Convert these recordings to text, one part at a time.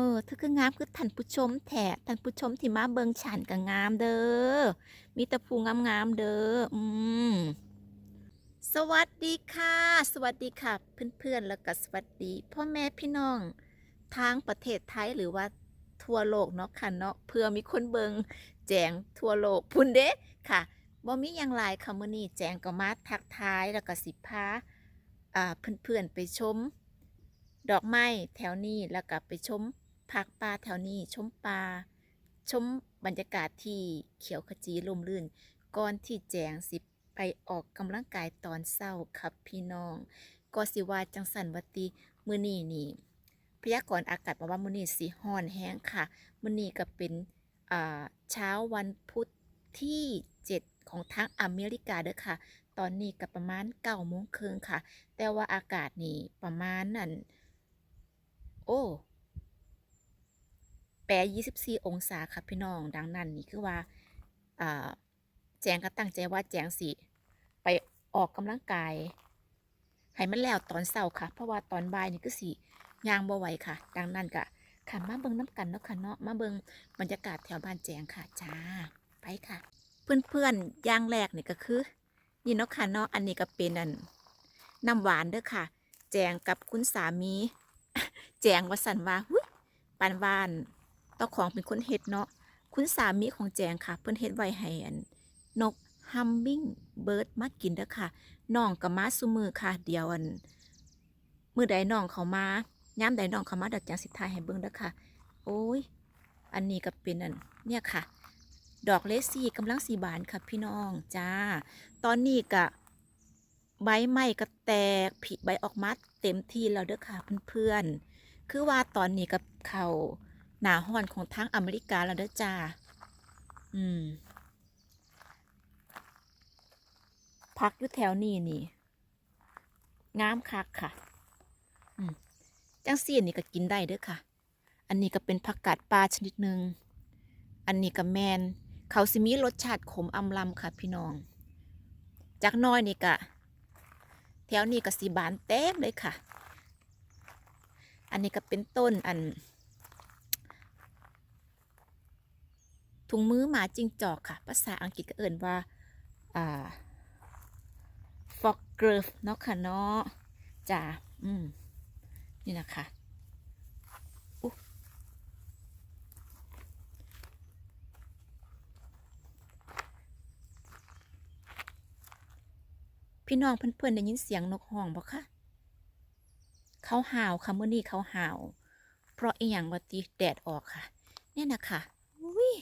เออเธอก็งามคือท่านผู้ชมแท้ท่านผู้ชมที่มาเบิ่งฉันก็งามเด้อ มีแต่ผู้งามเด้อ อืม สวัสดีค่ะ สวัสดีค่ะ เพื่อนๆ แล้วก็สวัสดี พ่อแม่พี่น้องทางประเทศไทยหรือว่าทั่วโลกเนาะค่ะเนาะ เพื่อมีคนเบิงแจงทั่วโลกพุ่นเด้ค่ะบ่มีอย่างไรค่ะมื้อนี้แจงก็มาทักทายแล้วก็สิพาอ่าเพื่อนๆไปชม ดอกไม้แถวนี้แล้วก็ไปชม ผักป่าแถวนี้ชมป่าชมบรรยากาศที่เขียวขจีลมลื่น ก่อนที่แจงสิไปออกกำลังกายตอนเช้าครับพี่น้อง ก็สิว่าจังสันวัติมื้อนีนี่พยากรณ์อากาศบอกว่ามือนีสิร้อนแห้งค่ะมือนี้ก็เป็นเช้าวันพุธที่ 7 ของทางอเมริกาเด้อค่ะ ตอนนี้ก็ประมาณ9โมงครึ่งค่ะ แต่ว่าอากาศนี่ประมาณนั่น โอ้ แปร24 องศาค่ะพี่น้อง ดังนั้นนี่คือว่าแจงก็ตั้งใจว่าแจงสิไปออกกำลังกายให้มันแล้วตอนเช้าค่ะ เพราะว่าตอนบ่ายนี่ก็สิยางบ่ไหวค่ะ ดังนั้นก็ค่ะมาเบิ่งน้ำกันเนาะค่ะเนาะมาเบิ่งบรรยากาศแถวบ้านแจงค่ะจ้าไปค่ะ เพื่อนๆอย่างแรกนี่ก็คือนี่เนาะค่ะเนาะอันนี้ก็เป็นอันน้ำหวานเด้อค่ะ แจงกับคุณสามี แจงวสันว่าปานวาน เจ้าของเป็นคนเฮ็ดเนาะคุณสามีของแจงค่ะ เพิ่นเฮ็ดไว้ให้อันนกฮัมมิงเบิร์ดมากินเด้อค่ะน้องก็มาซุมือค่ะ เดี๋ยวอันมือใดน้องเขามาย้ำใดน้องเขามาดัดจังสิทายให้เบิ่งเด้อค่ะ โอ้ย อันนี้ก็เป็นอันเนี่ยค่ะ ดอกเลซี่กำลังสีบานค่ะพี่น้องจ้า ตอนนี้ก็ใบไม้ก็แตกผิใบออกมาเต็มที่แล้วเด้อค่ะเพื่อนๆคือว่าตอนนี้กับเขา หนาฮ้อนของทางอเมริกาแล้วเด้อจ้า อืม พักอยู่แถวนี้นี่ งามคักค่ะ อืม จังซี่นี่ก็กินได้เด้อค่ะ อันนี้ก็เป็นผักกาดปลาชนิดหนึ่ง อันนี้ก็แมน เขาสิมีรสชาติขมอำลำค่ะ พี่น้อง จากน้อยนี่ก็แถวนี้ก็สีบานเต็มเลยค่ะ อันนี้ก็เป็นต้นอัน ถุงมือหมาจิงจอกค่ะ ภาษาอังกฤษก็เอ่นว่าอ่าฟอกเกรฟเนาะค่ะเนาะจ้าอืม นี่นะคะพี่น้องเพื่อนๆได้ยินเสียงนกห้องบ่คะเขาห่าวค่ะเมื่อนี้เขาห่าว เพราะอีหยังว่ตีแดดออกค่ะ เนี่ยนะคะอุ้ย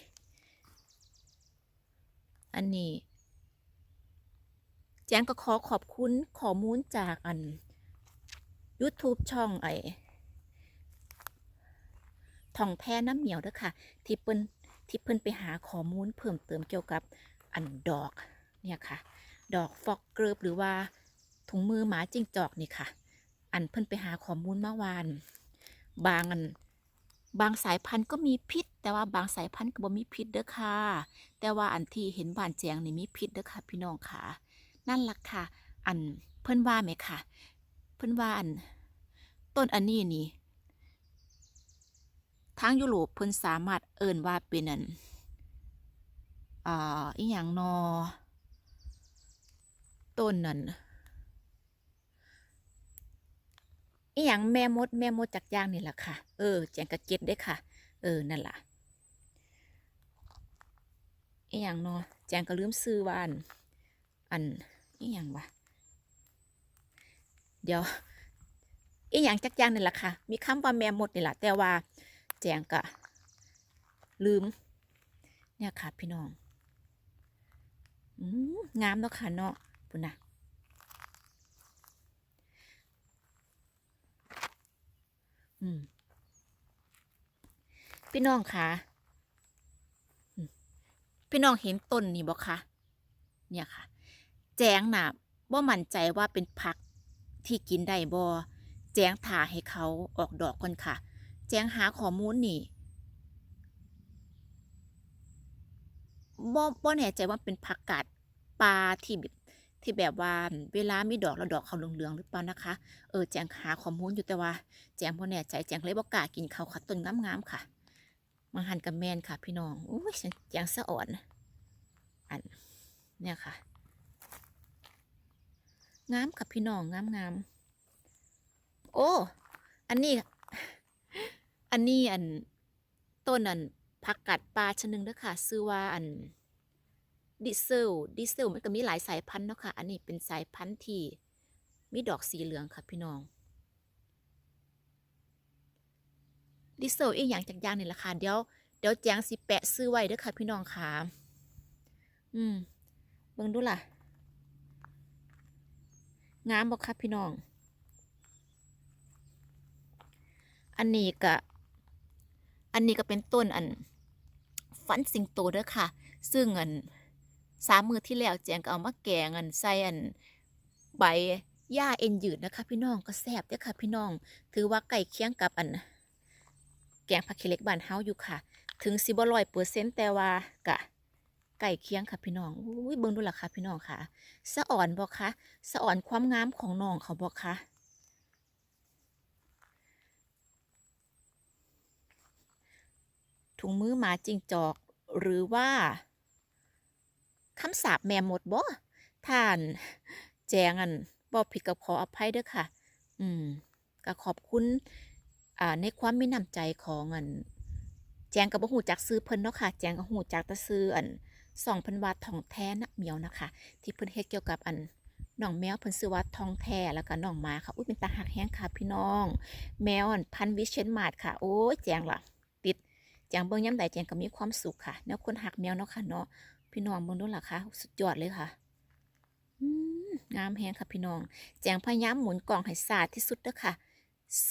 อันนี้ แจ้งก็ขอขอบคุณข้อมูลจากอัน YouTube ช่องไอท่องแท้น้ำเหนียวด้อค่ะ ที่เปิ้นที่เพิ่นไปหาข้อมูลเพิ่มเติมเกี่ยวกับอันดอกเนี่ยค่ะ ดอกฟอกเกิบหรือว่าถุงมือหมาจิ้งจอกนี่ค่ะ อันเพิ่นไปหาข้อมูลเมื่อวาน บางอัน บางสายพันธุ์ก็มีพิษ แต่ว่าบางสายพันธุ์ก็บ่มีพิษเด้อค่ะ แต่ว่าอันที่เห็นบานแจงนี่มีพิษเด้อค่ะ พี่น้องค่ะ นั่นล่ะค่ะ อันเพิ่นว่าไหมค่ะ เพิ่นว่าอัน ต้นอันนี้นี่ทางยุโรปเพิ่นสามารถเอิ้นว่าเป็นอันอ่าอีหยังนอต้นนั่น อีหยังแม่มด แม่มดจักย่างนี่แหละค่ะ เออแจงกะเก็ตได้ค่ะ เออ นั่นล่ะอีหยังนอแจงก็ลืมซื้อวันอันอีหยังวะ เดี๋ยวอีหยังจักย่างนี่แหละค่ะ มีคำว่าแม่มดนี่แหละแต่ว่า แจงก็ลืม เนี่ยค่ะ พี่น้องอืงามเนาะค่ะเนาะปุ่นนะ อืมพี่น้องคะพี่น้องเห็นต้นนี่บ่คะเนี่ยค่ะ แจงน่ะบ่มั่นใจว่าเป็นผักที่กินได้บ่แจงถ่าให้เขาออกดอกก่อนค่ะ แจงหาข้อมูลนี่บ่บ่แน่ใจว่าเป็นผักกาดปลาที่แบบ ที่แบบว่าเวลามีดอกแล้วดอกเขาเหลืองๆหรือเปล่านะคะ เออแจงหาข้อมูลอยู่แต่ว่า แจงบ่แน่ใจแจงเลยบ่กล้ากินเขาค่ะต้นงามๆค่ะมาหันกับแมนค่ะ พี่น้องอุ้ยแจงสะอ่อนอันเนี่ยค่ะงามค่ะพี่น้องงามงามๆโอ้ อันนี้ อันนี้อันต้นอันผักกัดปลาชนึงเด้อค่ะชื่อว่าอัน ดิเซล ดิเซลมันก็มีหลายสายพันธุ์เนาะค่ะ อันนี้เป็นสายพันธุ์ที่มีดอกสีเหลืองค่ะพี่น้อง ดิเซลอีกอย่างจากยางนี่แหละค่ะเดี๋ยวเดี๋ยวแจงสิแปะซื้อไว้เด้อค่ะพี่น้องค่ะ อืมเบิ่งดูล่ะ งามบ่ครับพี่น้อง อันนี้ก็อันนี้ก็เป็นต้นอัน ฟันสิงโตเด้อค่ะ ซึ่งอัน สามมือที่แล้วแจงก็เอามาแกงอันใส่อันใบหญ้าเอ็นยืดนะคะ พี่น้องก็แซ่บเด้อค่ะ พี่น้อง ถือว่าใกล้เคียงกับอัน แกงผักขี้เล็กบานเฮาอยู่ค่ะ ถึงสิบ่ร้อยเปอร์เซ็นต์แต่ว่ากะใกล้เคียงค่ะพี่น้องอุ้ยเบิ่งดูล่ะค่ะพี่น้องค่ะสะอ่อนบ่คะสะอ่อนความงามของน้องเขาบ่คะถุงมือหมาจิงจอกหรือว่า คำสาปแม่หมดบ่ท่านแจงอันบ่ผิดกับขออภัยเด้อค่ะ อืมก็ขอบคุณอ่าในความมีน้ำใจของอัน แจงกับบ่ฮู้จักซื้อเพิ่นเนาะค่ะ แจงก็ฮู้จักแต่ซื้ออันสองพันบาททองแท้นะเมียวนะคะ ที่เพิ่นเฮ็ดเกี่ยวกับอันน้องแมวเพิ่นซื้อว่าทองแท้แล้วก็น้องหมาค่ะอุ้ยเป็นตาหักแฮงค่ะพี่น้อง แมวอันพันวิเชนมาดค่ะ โอ้ยแจงล่ะ ติดแจงเบิ่งยามใดแจงก็มีความสุขค่ะแนวคนหักแมวเนาะค่ะเนาะ พี่น้องเบิ่งดูล่ะคะสุดยอดเลยค่ะงามแฮงค่ะพี่น้อง แจงพยายามหมุนกล่องให้สาดที่สุดเด้อค่ะ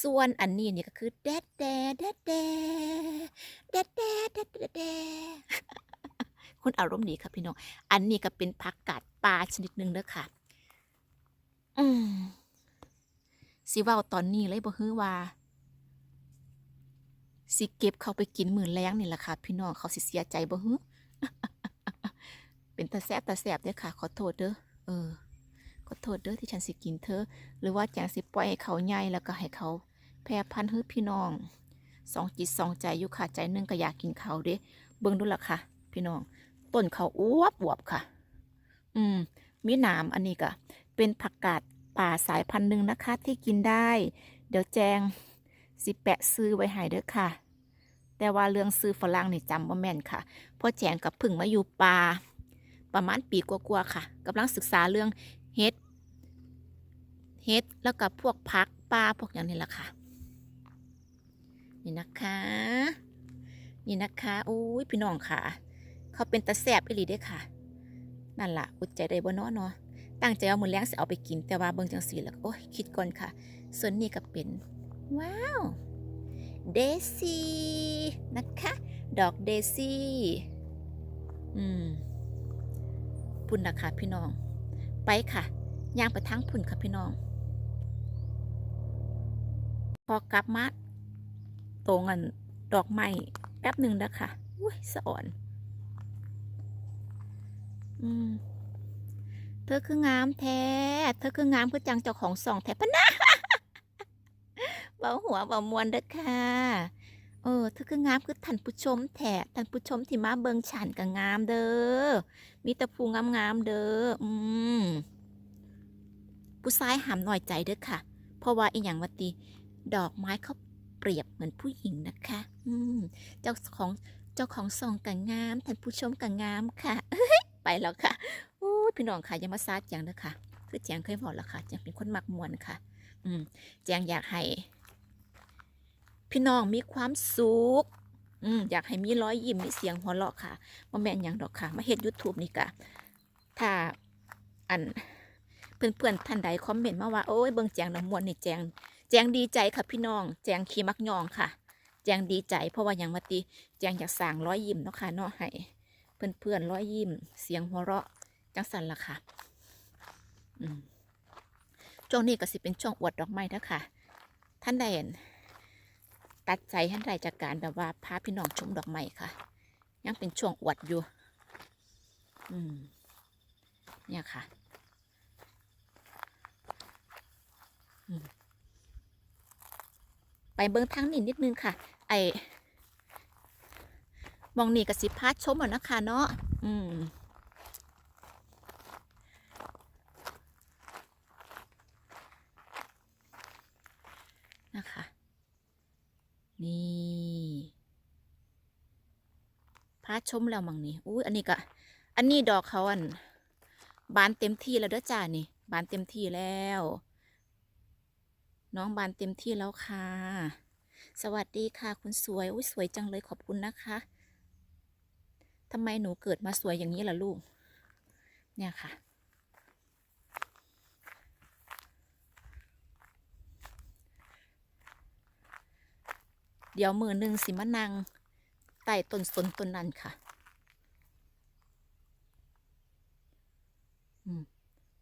ส่วนอันนี้นี่ก็คือแดดแดดแดดแดดแดดแดดแดดแดดแดดคนอารมณ์ดีครับพี่น้อง อันนี้ก็เป็นผักกาดปลาชนิดหนึ่งเด้อค่ะ อืมสิว่าตอนนี้เลยบ่ฮื้อว่าสิเก็บเขาไปกินหมื้อแล้งนี่แหละค่ะ พี่น้องเขาสิเสียใจบ่ฮื้อ เป็นตาแซบตาแซบเด้อค่ะ ขอโทษเด้อเออขอโทษเด้อที่ฉันสิกินเธอ หรือว่าแจงสิปล่อยให้เขาใหญ่แล้วก็ให้เขาแพร่พันธุ์ให้พี่น้องสองจิตสองใจอยู่ค่ะใจนึงก็อยากกินเขาเด้เบิ่งดูล่ะค่ะ พี่น้องต้นเขาอ้วบอวบค่ะ อืมมีหนามอันนี้ก็เป็นผักกาดป่าสายพันธุ์หนึ่งนะคะ ที่กินได้ เดี๋ยวแจงสิแปะซื้อไว้ให้เด้อค่ะ แต่ว่าเรื่องซื้อฝรั่งนี่จำว่าแม่นค่ะพราะแจงกับพึ่งมาอยู่ป่า ประมาณปีกว่าๆค่ะกำลังศึกษาเรื่องเฮ็ดเฮ็ดแล้วก็พวกพักปลาพวกอย่างนี้แหละค่ะนี่นะคะ นี่นะคะอุ้ยพี่น้องค่ะ เขาเป็นตะแสบอีหลีด้อค่ะ นั่นล่ะอุดใจได้บ่เนาะเนาะตั้งใจเอามือแลงสิเอาไปกินแต่ว่าเบิ่งจังซี่แล้วโอ้ยคิดก่อนค่ะ ส่วนนี้ก็เป็น ว้าวเดซี่นะคะ ดอกเดซี่ อืม พุ่นนะคะพี่น้อง ไปค่ะย่างไปทั้งพุ่นค่ะพี่น้อง พอกลับมาตรงอันดอกไม้แป๊บหนึ่งนะคะอุ้ยสะอ่อน อืมเธอคืองามแท้ เธอคืองามคือจังเจ้าของสองแท้ปะนะเบาหัวเบามวนเด้อค่ะ เออเธอคืองามคือท่านผู้ชมแท้ท่านผู้ชมที่มาเบิงฉันก็งามเด้อ มีแต่ผู้งามเด้อ อืม ผู้ชายหามหน่อยใจเด้อค่ะ เพราะว่าอีหยังวัตีดอกไม้เขาเปรียบเหมือนผู้หญิงนะคะ อืม เจ้าของเจ้าของซองกังาม ท่านผู้ชมกังามค่ะ ไปแล้วค่ะโอ้พี่น้องค่ะอยังมาซาดอย่างเด้อค่ะ คือแจงเคยบอกแล้วค่ะแจงเป็นคนมักมวนค่ะ อืมแจงอยากให้ พี่น้องมีความสุขอืมอยากให้มีร้อยยิ้มมีเสียงหัวเราะค่ะมาแม่นอย่างดอกค่ะ มาเฮ็ด YouTube นี่กะถ้าอันเพื่อนๆท่านใดคอมเมนต์มาว่าโอ้ยเบิ่งแจงน้ำมวนนี่แจงแจงดีใจค่ะพี่น้อง แจงขี้มักยองค่ะ แจงดีใจเพราะว่าอย่างมาตีแจงอยากสั่งร้อยยิ้มเนาะค่ะเนาะให้เพื่อนเพื่อนๆร้อยยิ้ม เสียงหัวเราะจังสันละค่ะอืมช่วงนี้ก็สิเป็นช่วงอวดดอกไม้นะค่ะ ท่านใดเห็น ตัดใจให้ได้จากการแบบว่าพาพี่น้องชมดอกไม้ค่ะ ยังเป็นช่วงอวดอยู่ อืม เนี่ยค่ะไปเบิ้งทั้งนี้นิดนึงค่ะ ไอ้มองนี่กับสิพาชมอะนะคะเนาะ อืม ชมแล้วมังนี่อุ้ยอันนี้ก็อันนี้ดอกเขาอันบานเต็มที่แล้วเด้อจ้านี่บานเต็มที่แล้ว น้องบานเต็มที่แล้วค่ะ สวัสดีค่ะ คุณสวยอุ้ยสวยจังเลยขอบคุณนะคะทำไมหนูเกิดมาสวยอย่างนี้ล่ะลูก เนี่ยค่ะเดี๋ยวมือหนึ่งสิมานัง ใต้ต้นสนต้นนั้นค่ะอ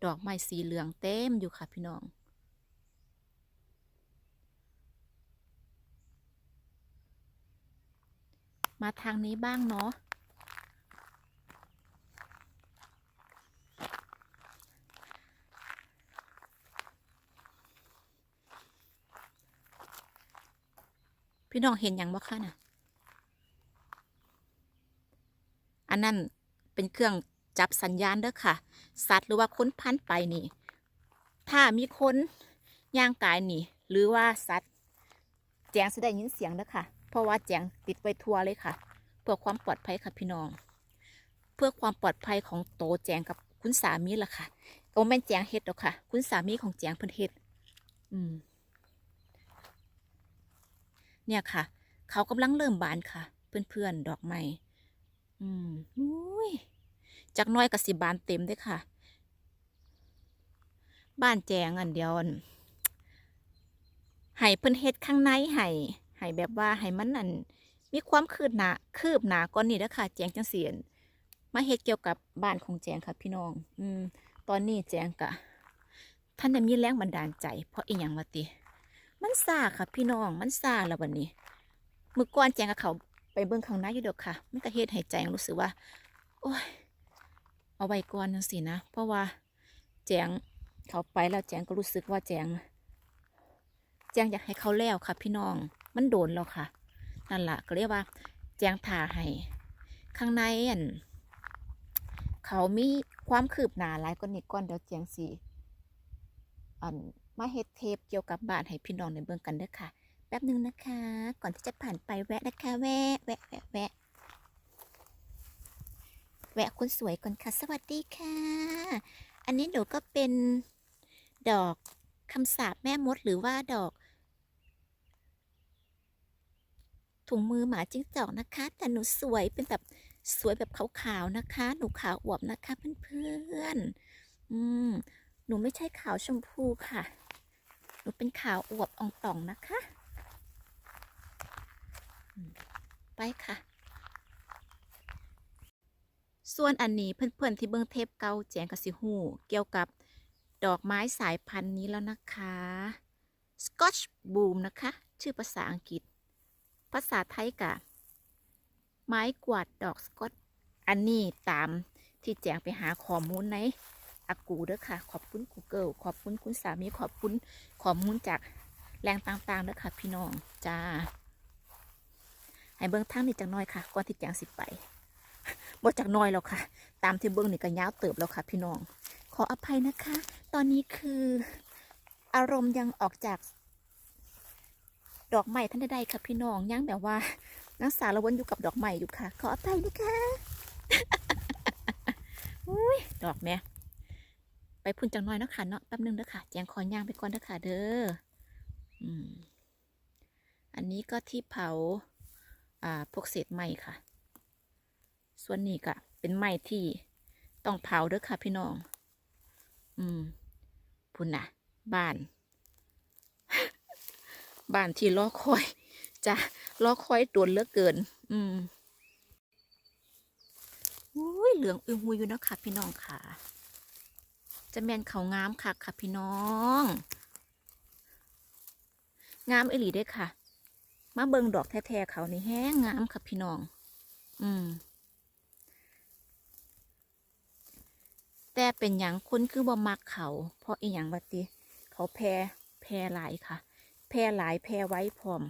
ดอกไม้สีเหลืองเต็มอยู่ค่ะพี่น้อง มาทางนี้บ้างเนาะ พี่น้องเห็นอย่างบ่คะน่ะ อันนั้นเป็นเครื่องจับสัญญาณเด้อค่ะ สัตว์หรือว่าค้นพันไปนี่ ถ้ามีคนย่างกายนี่ หรือว่าสัตว์ แจงจะได้ยินเสียงเด้อค่ะ เพราะว่าแจงติดไว้ทั่วเลยค่ะ เพื่อความปลอดภัยค่ะพี่น้อง เพื่อความปลอดภัยของโตแจงกับคุณสามีล่ะค่ะโอแม่นแจงเฮ็ดหรอกค่ะ คุณสามีของแจงเพิ่นเฮ็ดอืม เนี่ยค่ะ เขากำลังเริ่มบานค่ะ เพื่อนๆ ดอกไม้ อืมอุ้ยจากน้อยกับสิบานเต็มเด้อค่ะ บ้านแจงอันเดียวนให้เพิ่นเฮ็ดข้างในให้ให้แบบว่าให้มันอันมีความคืบหนาคืบหนาก่อนนี้เด้อค่ะ แจงจังเสียนมาเฮ็ดเกี่ยวกับบ้านของแจงค่ะพี่น้อง อืม ตอนนี้แจงกะ ท่านจะมีแรงบันดาลใจ เพราะอีหยังวะติ มันซาค่ะพี่น้อง มันซาแล้ววันนี้ มือก่อนแจงกับเขา ไปเบิ่งข้างในอยู่เดอกค่ะมันก็เฮ็ดให้แจงรู้สึกว่า โอ้ย เอาไว้ก่อนจังสินะ เพราะว่าแจงเขาไปแล้วแจงก็รู้สึกว่าแจง แจงอยากให้เขาแล้วค่ะ พี่น้อง มันโดนแล้วค่ะ นั่นแหละก็เรียกว่า แจงถ่าให้ ข้างในอันเขามีความคืบหน้าหลายกว่านี้ก่อนเดี๋ยวแจงสิอันมาเฮ็ดเทปเกี่ยวกับบ้านให้พี่น้องในเบิ่งกันเด้อค่ะ ป๊บหนึงนะคะ ก่อนที่จะผ่านไปแวะนะคะ แวะ แวะ แวะ แวะ แวะคนสวยก่อนค่ะ สวัสดีค่ะ อันนี้หนูก็เป็นดอกคำสาปแม่มดหรือว่าดอก ถุงมือหมาจิ้งจอกนะคะ แต่หนูสวยเป็นแบบสวยแบบขาวๆนะคะ หนูขาวอวบนะคะเพื่อนๆอืม หนูไม่ใช่ขาวชมพูค่ะ หนูเป็นขาวอวบอ่องต่องนะคะ ไปค่ะ ส่วนอันนี้เพื่อนๆที่เบิ้งเทปเกาแจงกสิหูเกี่ยวกับดอกไม้สายพันธุ์นี้แล้วนะคะ Scotch Bloom นะคะ ชื่อภาษาอังกฤษ ภาษาไทยกะ ไม้กวาดดอกสกอต อันนี้ตามที่แจงไปหาข้อมูลในอากูเด้อค่ะ ขอบคุณ Google ขอบคุณคุณสามี ขอบคุณข้อมูลจากแหล่งต่างๆเด้อค่ะ พี่น้อง จ้า ให้เบิ่งทางนี้จักน่อยค่ะก่อนที่แจงสิไปบ่จักน้อยแล้วค่ะ ตามที่เบิ่งนี่ก็ยาวเติบแล้วค่ะ พี่น้อง ขออภัยนะคะ ตอนนี้คืออารมณ์ยังออกจาก ดอกไม้ท่านใดๆค่ะ พี่น้องยังแบบว่านักสารวนอยู่กับดอกไม้อยู่ค่ะ ขออภัยนะคะอุ้ยดอกแม่ไปพุ่นจังน้อยเนาะค่ะเนาะแป๊บนึงเด้อค่ะแจงขอย่างไปก่อนเด้อค่ะเด้ออืมอันนี้ก็ที่เผา อ่าพวกเศษไม้ค่ะ ส่วนนี้ก็เป็นไม้ที่ต้องเผาเด้อค่ะพี่น้อง อืมพุ่นน่ะบ้าน บ้านที่รอคอยจะรอคอยโดนเลือกเกิน อืมอุ้ยเหลืองอึงหุยอยู่นะค่ะพี่น้องค่ะ จะแมนเขางามค่ะค่ะพี่น้อง งามอีหลีเด้อค่ะ มาเบิงดอกแท้ๆเขานี่แห้งงามค่ะพี่น้อง อืม แต่เป็นอย่างคนคือบ่มักเขา เพราะอีหยังบัติ เขาแพ้แแพร่หลายค่ะ แพร่หลายแพร่ไว้พร้อม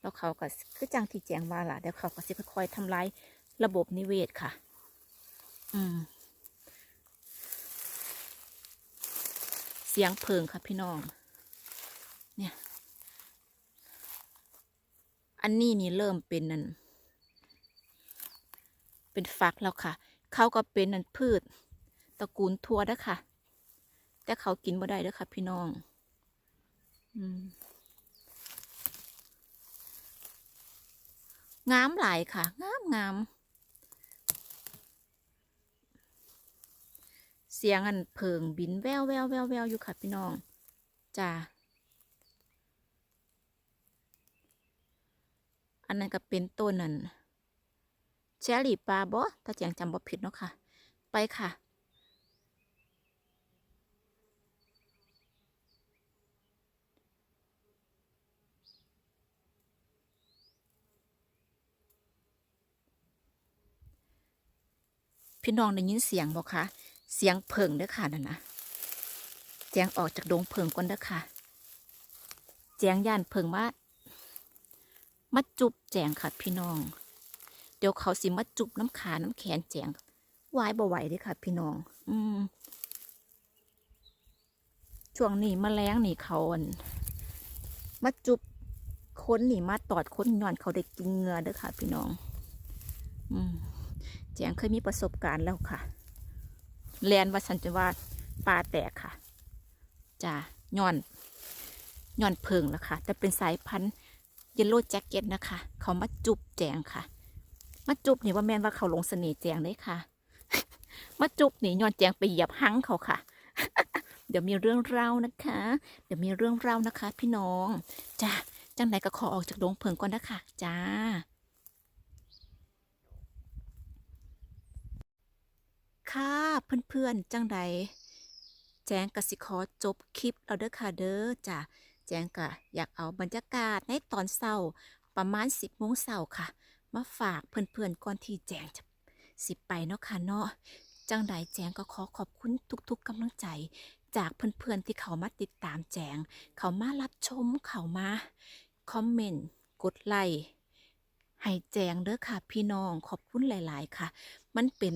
แล้วเขาก็คือจังที่แจงว่าล่ะเดี๋ยวเขาก็สิค่อยๆทำลายระบบนิเวศค่ะ อืม เสียงเพลิงค่ะพี่น้อง เนี่ย อันนี้นี่เริ่มเป็นนั่นเป็นฟักแล้วค่ะ เขาก็เป็นนั่นพืชตระกูลทัวเด้อค่ะ แต่เขากินบ่ได้เด้อค่ะ พี่น้อง อืมงามหลายค่ะ งามงามเสียงอันเพิงบินแววแววแววแววอยู่ค่ะ พี่น้องจ้า อันนั้นก็เป็นต้นนั่นเชรี่ปลาบอถ้าแจงจำบ่ผิดเนาะค่ะ ไปค่ะ พี่น้องได้ยินเสียงบ่คะเสียงเพิงเด้อค่ะนั่นนะแจงออกจากดงเพิงก่อนเด้อค่ะ แจงย่านเพิงมา มาจุบแจงค่ะพี่น้อง เดี๋ยวเขาสิมาจุบน้ำขาน้ำแขนแจงวายบ่ไหวเด้อค่ะ พี่น้อง อืมช่วงนี้มแมลงนี่เขาอันมาจุบค้นนี่มาตอดค้นย้อนเขาได้กินเงือเด้อค่ะ พี่น้อง อืมแจงเคยมีประสบการณ์แล้วค่ะแลนว่าฉันจว่าปลาแตกค่ะจ้าย่อนย่อนเพิงแล้วค่ะ แต่เป็นสายพันธุ์ เยลโล่แจ็คเก็ตนะคะ เขามาจุบแจงค่ะ มาจุบนี่ว่าแม่นว่าเขาลงเสน่ห์แจงเลยค่ะ มาจุบนี่ย้อนแจงไปเหยียบหังเขาค่ะ เดี๋ยวมีเรื่องเล่านะคะ เดี๋ยวมีเรื่องเล่านะคะ พี่น้องจ้าจังไหนก็ขอออกจากดงเพิงก่อนนะคะจ้าค่ะเพื่อนๆจังใดแจงกสิขอจบคลิปเราเด้อค่ะเด้อจ้ะ แจงกะอยากเอาบรรยากาศในตอนเช้าประมาณ 10โมงเช้าค่ะ มาฝากเพื่อนๆก่อนที่แจงจะสิไปเนาะค่ะเนาะจังใดแจงก็ขอขอบคุณทุกๆกำลังใจ จากเพื่อนๆที่เขามาติดตามแจง เขามารับชมเขามาคอมเมนต์กดไลค์ให้แจงเด้อค่ะ พี่น้องขอบคุณหลาย ๆ ค่ะ มันเป็น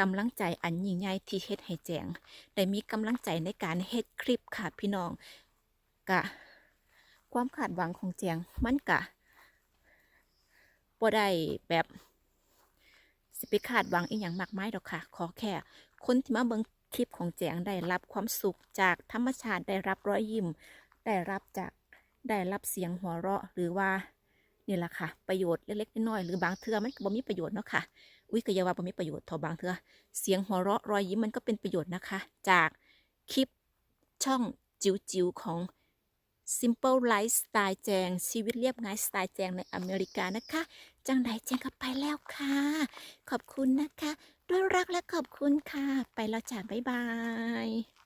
กำลังใจอันยิ่งใหญ่ที่เฮ็ดให้แจง ได้มีกำลังใจในการเฮ็ดคลิปค่ะพี่น้อง กะ ความคาดหวังของแจงมันกะบ่ได้แบบสิไปคาดหวังอีหยังมากมายดอกค่ะ ขอแค่คนที่มาเบิ่งคลิปของแจงได้รับความสุขจากธรรมชาติได้รับรอยยิ้ม ได้รับจากได้รับเสียงหัวเราะหรือว่านี่แหละค่ะ ประโยชน์เล็กๆน้อยๆหรือบางเทื่อมันก็บ่มีประโยชน์เนาะค่ะอุ้ยก็ยาว่าบ่มีประโยชน์ทอบางเทื่อเสียงหัวเราะรอยยิ้มมันก็เป็นประโยชน์นะคะ จากคลิปช่องจิ๋วๆของ Simple Lifestyle แจง ชีวิตเรียบง่ายสไตล์แจงในอเมริกานะคะ จังใดแจงก็ไปแล้วค่ะ ขอบคุณนะคะ ด้วยรักและขอบคุณค่ะ ไปแล้วจ้าบ๊ายบาย